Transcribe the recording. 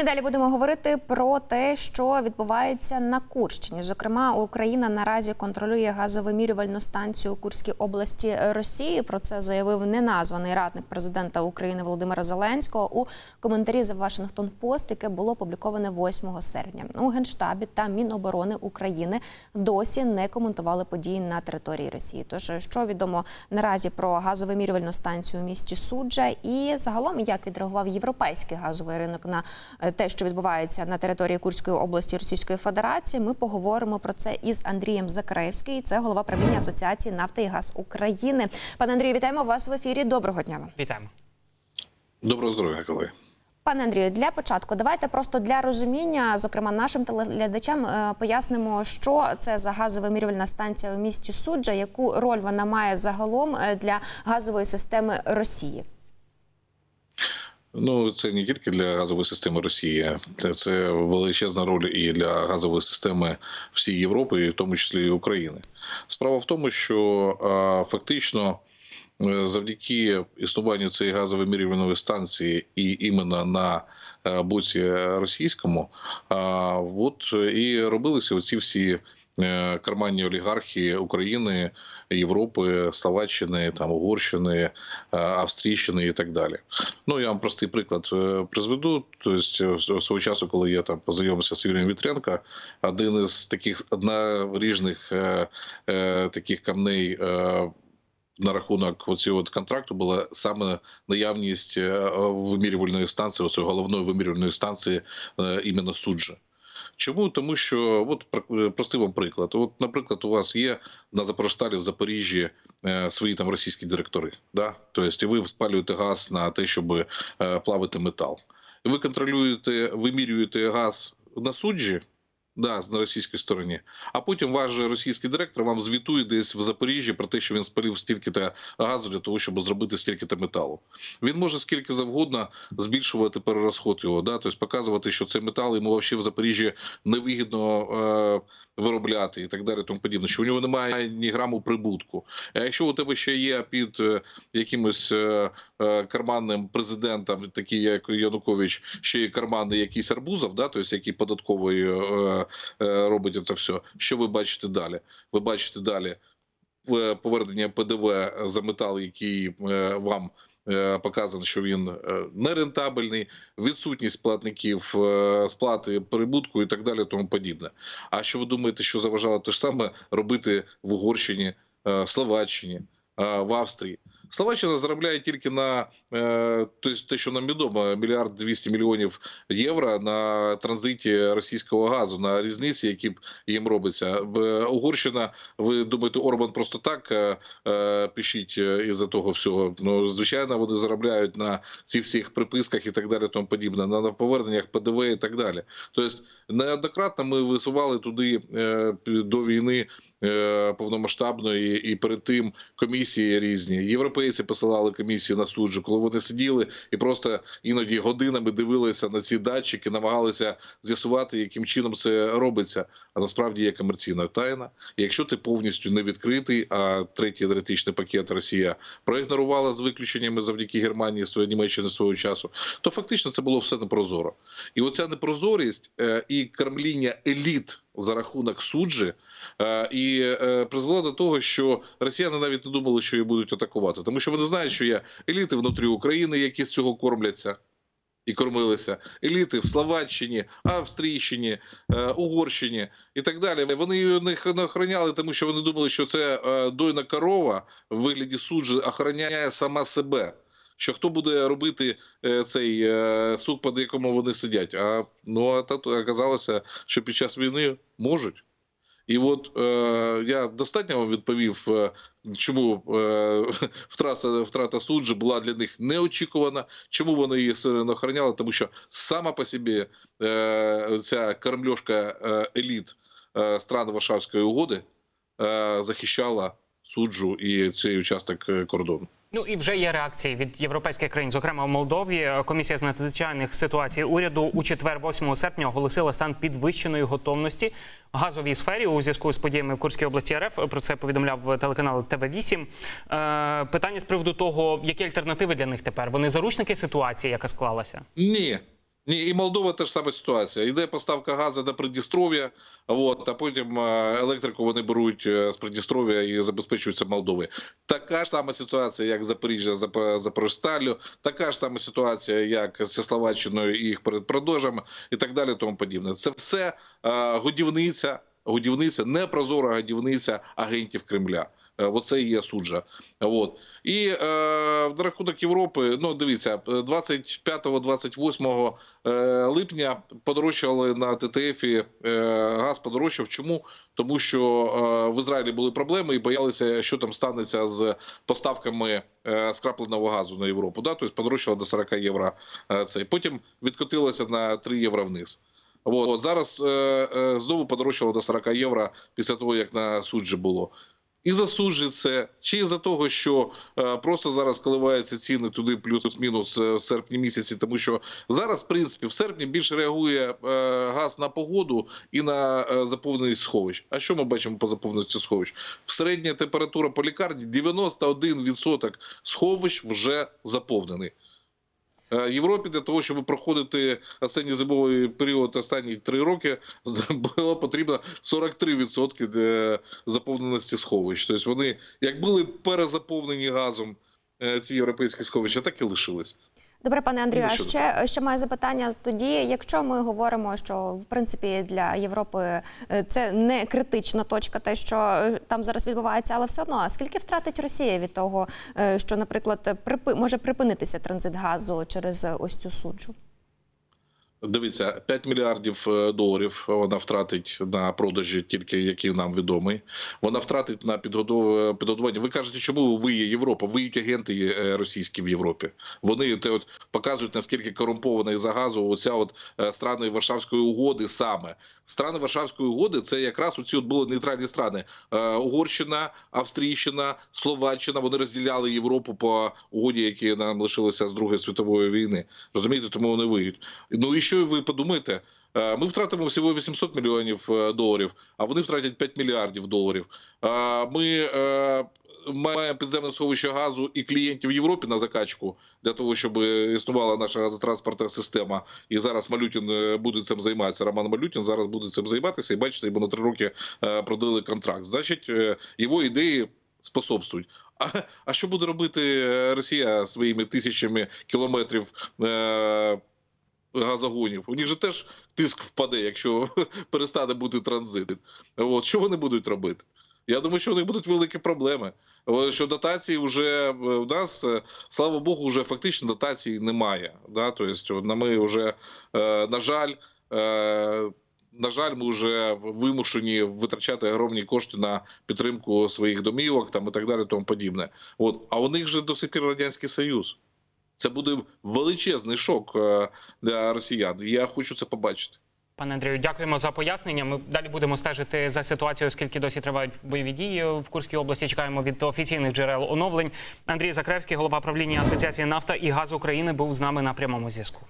І далі будемо говорити про те, що відбувається на Курщині. Зокрема, Україна наразі контролює газовимірювальну станцію у Курській області Росії. Про це заявив неназваний радник президента України Володимира Зеленського у коментарі за Вашингтон Пост, яке було опубліковане 8 серпня. У генштабі та Міноборони України досі не коментували події на території Росії. Тож що відомо наразі про газовимірювальну станцію у місті Суджа, і загалом як відреагував європейський газовий ринок на те, що відбувається на території Курської області Російської Федерації. Ми поговоримо про це із Андрієм Закревський. Це голова правління Асоціації нафти і газ України. Пане Андрію, вітаємо вас в ефірі. Доброго дня вам. Вітаємо. Доброго здоров'я, колеги. Пане Андрію, для початку давайте просто для розуміння, зокрема нашим телеглядачам, е, пояснимо, що це за газовимірювальна станція у місті Суджа, яку роль вона має загалом е, для газової системи Росії. Ну це не тільки для газової системи Росії, це- величезна роль і для газової системи всієї Європи, і в тому числі і України. Справа в тому, що фактично. е, Завдяки існуванню цієї газовимірювальної станції і іменно на е, боці російському, от і робилися оці всі карманні олігархи України, Європи, Словаччини, там Угорщини, е, Австрійщини і так далі. Ну я вам простий приклад е, призведу. Тобто, свого часу, коли я там познайомився з Юрієм Вітренко, один із таких одноріжних е, е, таких камней. Е, на рахунок цього контракту була саме наявність е, вимірювальної станції, оцього головної вимірювальної станції е, іменно суджа. Чому? Тому що от пр- простий вам приклад. От, наприклад, у вас є на Запорожсталі в Запоріжжі е, свої там російські директори. Да? Тобто, ви спалюєте газ на те, щоб е, плавити метал. Ви контролюєте, вимірюєте газ на суджі. Да, на російській стороні, а потім ваш же російський директор вам звітує десь в Запоріжжі про те, що він спалив стільки-то газу для того, щоб зробити стільки-то металу. Він може скільки завгодно збільшувати перерозход його, да, тобто показувати, що цей метал йому взагалі в Запоріжжі невигідно е, виробляти і так далі, тому подібне, що у нього немає ні граму прибутку. А якщо у тебе ще є під е, якимось е, е, карманним президентом, такий як Янукович, ще є карманний якийсь арбузов, да, тобто який податковий е, е, робить це все. Що ви бачите далі? Ви бачите далі е, повернення ПДВ за метал, який е, вам е, показано, що він е, нерентабельний, відсутність платників е, сплати прибутку і так далі, тому подібне. А що ви думаєте, що заважало те ж саме робити в Угорщині, е, Словаччині, е, в Австрії? Словаччина заробляє тільки на тобто те, що нам відомо, мільярд 200 мільйонів євро на транзиті російського газу, на різниці, які б їм робиться. Угорщина, ви думаєте, Орбан просто так е, е, пишіть е, із-за того всього? Ну звичайно, вони заробляють на цих всіх приписках і так далі, тому подібне, на поверненнях ПДВ і так далі. Тобто неоднократно ми висували туди до війни повномасштабної і перед тим комісії різні. Європейці посилали комісії на суджу, коли вони сиділи і просто іноді годинами дивилися на ці датчики, намагалися з'ясувати, яким чином це робиться. А насправді є комерційна тайна. І якщо ти повністю не відкритий, а третій енергетичний пакет Росія проігнорувала з виключеннями завдяки Германії своєї Німеччини свого часу, то фактично це було все непрозоро. І оця непрозорість е, і кормління еліт за рахунок суджі. Е, І е, призвело до того, що росіяни навіть не думали, що її будуть атакувати, тому що вони знають, що є еліти внутрі України, які з цього кормляться і кормилися. Еліти в Словаччині, Австрійщині, е, Угорщині і так далі. Вони їх не охороняли, тому що вони думали, що це дойна корова в вигляді суджі охороняє сама себе. Що хто буде робити е, цей е, суд, під якому вони сидять? А ну а тут оказалося, що під час війни можуть. І от е, я достатньо вам відповів, е, чому е, втрата, втрата суджі була для них неочікувана, чому вони її сильно охороняли, тому що сама по собі е, ця кормльошка еліт е, стран Варшавської угоди е, захищала суджу і цей участок кордону. Ну і вже є реакції від європейських країн, зокрема в Молдові. Комісія з надзвичайних ситуацій уряду у четвер, 8 серпня, оголосила стан підвищеної готовності в газовій сфері у зв'язку з подіями в Курській області РФ. Про це повідомляв телеканал ТВ 8 Е, питання з приводу того, які альтернативи для них тепер. Вони заручники ситуації, яка склалася. Ні, Ні, і Молдова теж сама ситуація. Йде поставка газу до Придністров'я, а потім е, електрику вони беруть е, з Придністров'я і забезпечуються Молдовою. Така ж сама ситуація, як Запоріжжя, Зап- Запоріжсталлю, така ж сама ситуація, як зі Словаччиною і їх передпродажами, і так далі, тому подібне. Це все е, годівниця, годівниця, непрозора годівниця агентів Кремля. Е, Оце і є суджа. От. І е, на рахунок Європи, ну дивіться, 25-28 е, липня подорожчали на ТТФ е, газ подорожчав. Чому? Тому що е, в Ізраїлі були проблеми і боялися, що там станеться з поставками е, скрапленого газу на Європу. Да? Тобто подорожчало до 40 євро е, цей. Потім відкотилося на 3 євро вниз. От. Зараз е, е, знову подорожчало до 40 євро після того, як на суджі було. І засуджує це, чи із-за того, що е, просто зараз коливаються ціни туди плюс-мінус е, в серпні місяці, тому що зараз, в принципі, в серпні більше реагує е, газ на погоду і на заповненість сховищ. А що ми бачимо по заповненості сховищ? В середня температура по лікарні 91% сховищ вже заповнений. Е, Європі для того, щоб проходити останній зимовий період, останні три роки, було потрібно 43% для заповненості сховищ. Тобто вони як були перезаповнені газом е, ці європейські сховища, так і лишились. Добре, пане Андрію, а ще, ще маю запитання тоді, якщо ми говоримо, що в принципі для Європи е, це не критична точка, те, що е, там зараз відбувається, але все одно, а скільки втратить Росія від того, е, що, наприклад, припи, може припинитися транзит газу через ось цю суджу? Дивіться, 5 мільярдів е, доларів вона втратить на продажі, тільки які нам відомі. Вона втратить на підготування. Ви кажете, чому ви є Європа? Ви є агенти е, російські в Європі. Вони те от показують наскільки корумпована із-за газу оця от е, страни Варшавської угоди саме. Страни Варшавської угоди це якраз оці от були нейтральні страни. Угорщина, Австрійщина, Словаччина. Вони розділяли Європу по угоді, які нам лишилися з Другої світової війни. Розумієте, тому вони виють. Ну і що ви подумаєте? Е, Ми втратимо всього 800 мільйонів е, доларів, а вони втратять 5 мільярдів доларів. Е, Ми маємо підземне сховище газу і клієнтів в Європі на закачку для того, щоб існувала наша газотранспортна система. І зараз Малютін буде цим займатися. Роман Малютін зараз буде цим займатися. І бачите, йому на три роки продали контракт. Значить, його ідеї способствують. А, а що буде робити Росія своїми тисячами кілометрів? Е, газогонів. У них же теж тиск впаде, якщо перестане бути транзит. От що вони будуть робити? Я думаю, що у них будуть великі проблеми. Що дотації вже в нас, е, слава Богу, вже фактично дотацій немає. Да? Тобто, ми вже, е, на жаль, е, на жаль, ми вже вимушені витрачати огромні кошти на підтримку своїх домівок там і так далі, тому подібне. От а у них же пір радянський союз. Це буде величезний шок е, для росіян. Я хочу це побачити. Пане Андрію, дякуємо за пояснення. Ми далі будемо стежити за ситуацією, оскільки досі тривають бойові дії в Курській області. Чекаємо від офіційних джерел оновлень. Андрій Закревський, голова правління Асоціації нафта і газ України, був з нами на прямому зв'язку.